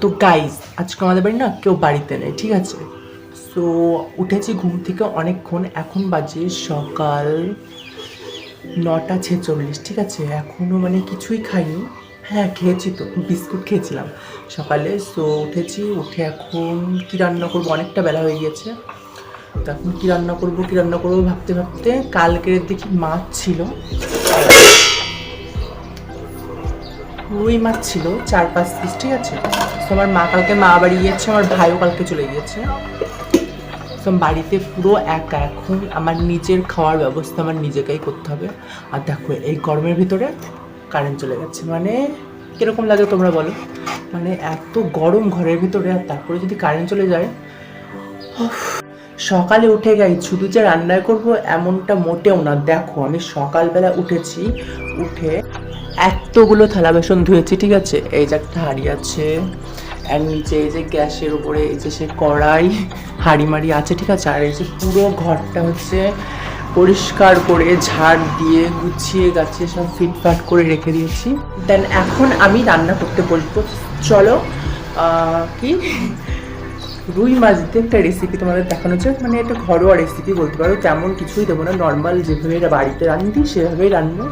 তো গাইজ আজকে আমাদের বাড়ি না কেউ বাড়িতে নেই, ঠিক আছে? সো উঠেছি ঘুম থেকে অনেকক্ষণ, এখন বাজে সকাল নটা ছেচল্লিশ, ঠিক আছে? এখনও মানে কিছুই খাইনি। হ্যাঁ খেয়েছি তো, বিস্কুট খেয়েছিলাম সকালে। সো উঠেছি, উঠে এখন কী রান্না করব? অনেকটা বেলা হয়ে গিয়েছে তো এখন কী রান্না করব, কী রান্না করব ভাবতে ভাবতে কালকের দেখি মাছ ছিল। রুই মাছ ছিল, চার পাঁচ পিস ঠিক আছে? তো আমার মা কালকে মা বাড়ি গিয়েছে, আমার ভাইও কালকে চলে গিয়েছে। তো বাড়িতে পুরো একা, এখন আমার নিজের খাওয়ার ব্যবস্থা আমার নিজেকেই করতে হবে। আর দেখো, এই গরমের ভিতরে কারেন্ট চলে গেছে মানে কীরকম লাগে তোমরা বলো? মানে এত গরম ঘরের ভিতরে, আর তারপরে যদি কারেন্ট চলে যায় সকালে উঠে গাই, শুধু যে রান্না করব এমনটা মোটেও না। দেখো, আমি সকালবেলা উঠেছি, উঠে এতগুলো থালা বাসন ধুয়েছি, ঠিক আছে? এই যে একটা হাঁড়ি আছে, আর নিচে এই যে গ্যাসের উপরে এই যে সে কড়াই, হাঁড়ি মাড়ি আছে, ঠিক আছে? আর এই যে পুরো ঘরটা হচ্ছে পরিষ্কার করে ঝাড় দিয়ে গুছিয়ে গাছে সব ফিটফাট করে রেখে দিয়েছি। দেন এখন আমি রান্না করতে বলব। চলো কি? রুই মাছ দিয়ে একটা রেসিপি তোমাদের দেখানো হচ্ছে মানে একটা ঘরোয়া রেসিপি বলতে পারো, তেমন কিছুই দেবো না। নর্মাল যেভাবে এটা বাড়িতে রান্ধি সেভাবেই রান্না।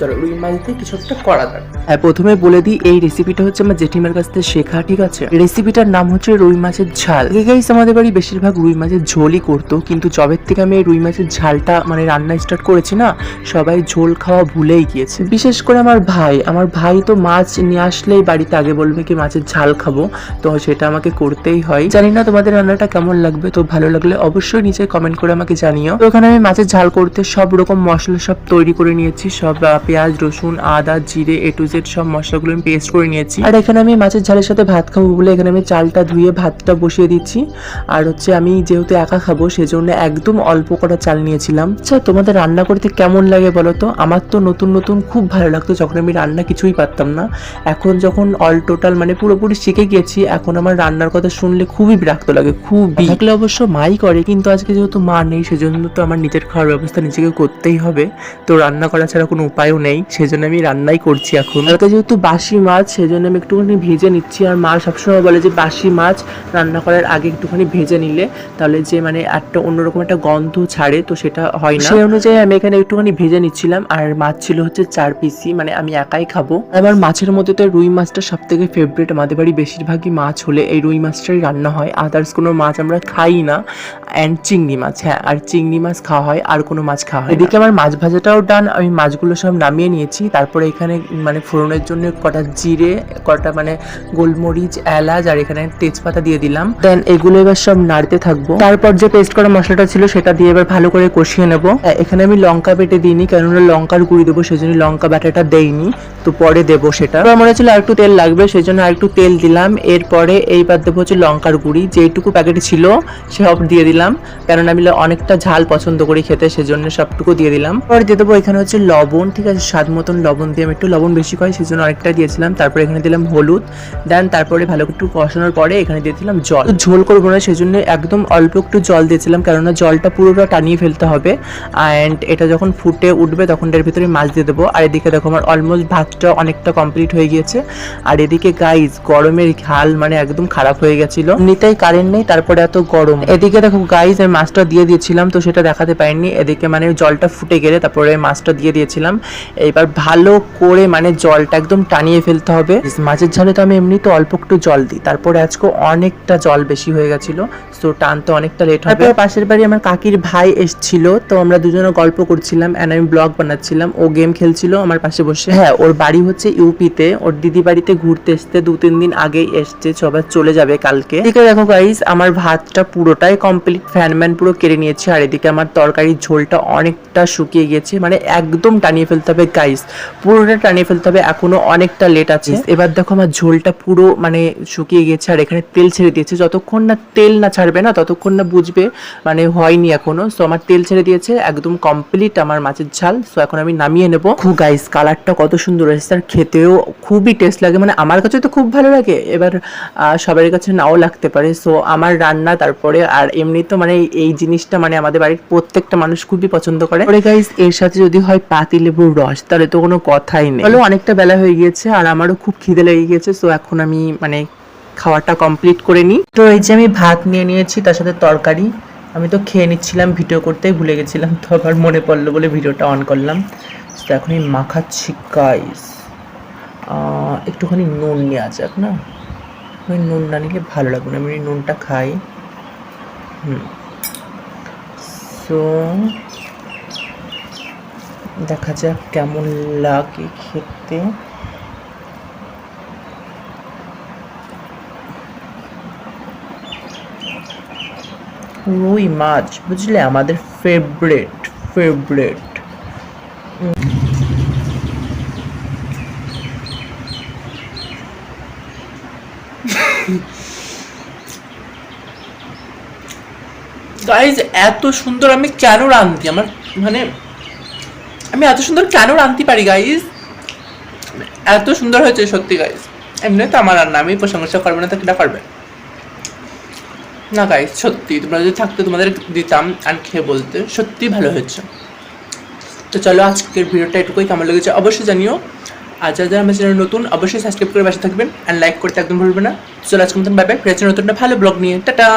চলো, রুই মাছ দিয়ে কিছু একটা করা যাক। হ্যাঁ প্রথমে বলে দিই, এই রেসিপিটা হচ্ছে আমার জেঠিমার কাছ থেকে শেখা, ঠিক আছে? রেসিপিটার নাম হচ্ছে রুই মাছের ঝাল। গাইস আমাদের বাড়ি বেশিরভাগ রুই মাছের ঝোলই করতো, কিন্তু জবের থেকে আমি এই রুই মাছের ঝালটা মানে রান্না স্টার্ট করেছি না, সবাই ঝোল খাওয়া ভুলেই গিয়েছে। বিশেষ করে আমার ভাই আমার ভাই তো মাছ নিয়ে আসলেই বাড়িতে আগে বলবে কি মাছের ঝাল খাব, তো সেটা আমাকে করতেই হয়। জানি না তোমাদের রান্নাটা কেমন লাগবে, তো ভালো লাগলে অবশ্যই নিচে কমেন্ট করে আমাকে জানিও। তো ওখানে আমি মাছের ঝাল করতে সব রকম মশলা সব তৈরি করে নিয়েছি, সব পেঁয়াজ রসুন আদা জিরে এ টু জেড সব মশলাগুলো আমি পেস্ট করে নিয়েছি। আর এখানে আমি মাছের ঝালের সাথে ভাত খাব বলে এখানে আমি চালটা ধুয়ে ভাতটা বসিয়ে দিচ্ছি। আর হচ্ছে আমি যেহেতু একা খাব সেজন্য একদম অল্প কটা চাল নিয়েছিলাম। আচ্ছা তোমাদের রান্না করতে কেমন লাগে বলো তো? আমার তো নতুন নতুন খুব ভালো লাগতো যখন আমি রান্না কিছুই পারতাম না। এখন যখন অল টোটাল মানে পুরোপুরি শিখে গেছি এখন আমার রান্নার কথা শুনলে খুবই বিরক্ত লাগে খুবই। থাকলে অবশ্য মাই করে কিন্তু আজকে যেহেতু মা নেই সেজন্য তো আমার নিজের খাওয়ার ব্যবস্থা নিজেকে করতেই হবে। তো রান্না করা ছাড়া কোনো উপায়ও নেই সেজন্য আমি রান্নাই করছি এখন। কালকে যেহেতু বাসি মাছ সেজন্য আমি একটুখানি ভেজে নিচ্ছি। আর মা সবসময় বলে যে বাসি মাছ রান্না করার আগে একটুখানি ভেজে নিলে তাহলে যে মানে একটা অন্যরকম একটা গন্ধ ছাড়ে তো সেটা হয় না। সেই অনুযায়ী আমি এখানে একটুখানি ভেজে নিচ্ছিলাম। আর মাছ ছিল হচ্ছে চার পিসি মানে আমি একাই খাব। এবার মাছের মধ্যে তো রুই মাছটা সব থেকে ফেভারিট আমাদের বাড়ি বেশিরভাগই মাছ হলে এই রুই মাছটাই রান্না হয়। আদার্স কোনো মাছ আমরা খাই না। অ্যান্ড চিংড়ি মাছ হ্যাঁ আর চিংড়ি মাছ খাওয়া হয় আর কোনো মাছ খাওয়া হয় এদিকে আমার মাছ ভাজাটাও ডান আমি মাছগুলো সব নামিয়ে নিয়েছি। তারপরে এখানে মানে ফোড়নের জন্য কটা জিরে, কটা মানে গোলমরিচ, এলাচ আর এখানে তেজপাতা দিয়ে দিলাম। দেন এগুলো এবার সব নাড়তে থাকব। তারপর যে পেস্ট করা মশলাটা ছিল সেটা দিয়ে এবার ভালো করে কষিয়ে নেব। এখানে আমি লঙ্কা বেটে দিইনি, কেননা লঙ্কার গুঁড়ি দেবো, সেজন্য লঙ্কা বাটাটা দেইনি। তো পরে দেবো সেটা। এবার মনে হচ্ছিল আর একটু তেল লাগবে সেই জন্য আর একটু তেল দিলাম। এরপরে এইবার দেবো হচ্ছে লঙ্কার গুঁড়ি। যেইটুকু প্যাকেটে ছিল, সব দিয়ে দিলাম। কেননা আমি অনেকটা ঝাল পছন্দ করি খেতে, সেজন্য সবটুকু দিয়ে দিলাম। পরে দিয়ে দেবো এখানে হচ্ছে লবণ, ঠিক আছে? স্বাদ মতন লবণ দিয়ে আমি একটু লবণ বেশি খাই সেজন্য অনেকটা দিয়েছিলাম। তারপরে এখানে দিলাম হলুদ। দেন তারপরে ভালো একটু কষানোর পরে এখানে দিয়ে দিলাম জল। ঝোল করব না, সেজন্য একদম অল্প একটু জল দিয়েছিলাম, কেননা জলটা পুরোটা টানিয়ে ফেলতে হবে। অ্যান্ড এটা যখন ফুটে উঠবে, তখন এর ভিতরে মাছ দিয়ে দেবো। আর এদিকে দেখো আমার অলমোস্ট ভাতটা অনেকটা কমপ্লিট হয়ে গিয়েছে। আর এদিকে গাইজ গরমের হাল মানে একদম খারাপ হয়ে গেছিল। নিতেই কারেন্ট নেই, তারপরে এত গরম। এদিকে দেখো গাইজ আমি মাছটা দিয়ে দিয়েছিলাম, তো সেটা দেখাতে পারিনি। এদিকে মানে জলটা ফুটে গেলে তারপরে মাছটা দিয়ে দিয়েছিলাম। এবার ভালো করে মানে জলটা একদম টানিয়ে ফেলতে হবে। মাছের ঝালে তো আমি এমনি তো অল্প একটু জল দিই। তারপরে আজকে অনেকটা জল বেশি হয়ে গেছিল তো টানতে অনেকটা লেট হবে। পাশের বাড়ি আমার কাকির ভাই এসেছিল তো আমরা দুজনে গল্প করছিলাম এন্ড আমি ব্লগ বানাচ্ছিলাম। ও গেম খেলছিল আমার পাশে বসে। হ্যাঁ ওর বাড়ি হচ্ছে ইউপিতে ওর দিদি বাড়িতে ঘুরতে এসতে দু তিন দিন আগেই এসছে সবাই চলে যাবে কালকে। এদিকে দেখো গাইস আমার ভাতটা পুরোটাই কমপ্লিট ফ্যান ম্যান পুরো কেড়ে নিয়েছে আর এদিকে আমার তরকারির ঝোলটা অনেকটা শুকিয়ে গেছে মানে একদম টানিয়ে ফেলতে হবে গাইস পুরোটা টানিয়ে ফেলতে হবে। এখনও অনেকটা লেট আছে। এবার দেখো আমার ঝোলটা পুরো মানে শুকিয়ে গেছে আর এখানে তেল ছেড়ে দিয়েছে। যতক্ষণ না তেল না ছাড়বে না ততক্ষণ না বুঝবে মানে হয়নি এখনও। সো আমার তেল ছেড়ে দিয়েছে একদম কমপ্লিট আমার মাছের ঝাল। সো এখন আমি নামিয়ে নেব। খুব গাইস কালারটা কত সুন্দর এসেছে। আর খেতেও খুবই টেস্ট লাগে। মানে আমার কাছে তো খুব ভালো লাগে। এবার সবার কাছে নাও লাগতে পারে। সো আমার রান্না তারপরে আর এমনি তো মানে এই জিনিসটা মানে আমাদের বাড়ির প্রত্যেকটা মানুষ খুবই পছন্দ করে। গাইস এর সাথে যদি হয় পাতি লেবুর রস। তাহলে তো কোনো কথাই নেই। বলো, অনেকটা বেলা হয়ে গিয়েছে আর আমারও খুব খিদে লেগে গিয়েছে সো এখন আমি মানে খাওয়াটা কমপ্লিট করে নিই। তো এই যে আমি ভাত নিয়ে নিয়েছি, তার সাথে তরকারি। আমি তো খেয়ে নিচ্ছিলাম, ভিডিও করতেই ভুলে গেছিলাম, তো আবার মনে পড়ল বলে ভিডিওটা অন করলাম। তো এখন আমি মাখাচ্ছি গাইস একটুখানি নুন নেওয়া যাক, না? আমি নুন না নিলে ভালো লাগবে না, আমি নুনটা খাই। হুম। সো দেখা যাক কেমন লাগে খেতে। রুই মাছ, বুঝলে? আমাদের ফেভারেট ফেভারেট গাইজ এত সুন্দর আমি কেন রাঁধতি আমার মানে আমি এত সুন্দর কেন রাঁধতে পারি গাইজ এত সুন্দর হয়েছে সত্যি গাইজ এমনি তো আমার রান্না আমি প্রশংসা করবে না, তো কিনা করবে? না গাইজ সত্যি, তোমরা যদি থাকতে, তোমাদের দিতাম আর খেয়ে বলতে, সত্যি ভালো হয়েছে। তো চলো, আজকের ভিডিওটা এটুকুই কেমন লেগেছে অবশ্যই জানিও। আর যারা যারা আমার চ্যানেল নতুন, অবশ্যই সাবস্ক্রাইব করে পাশে থাকবেন অ্যান্ড লাইক করতে একদম ভুলবে না। চলো আজকে মতন বাই বাই নতুন ভালো ব্লগ নিয়ে। টাটা!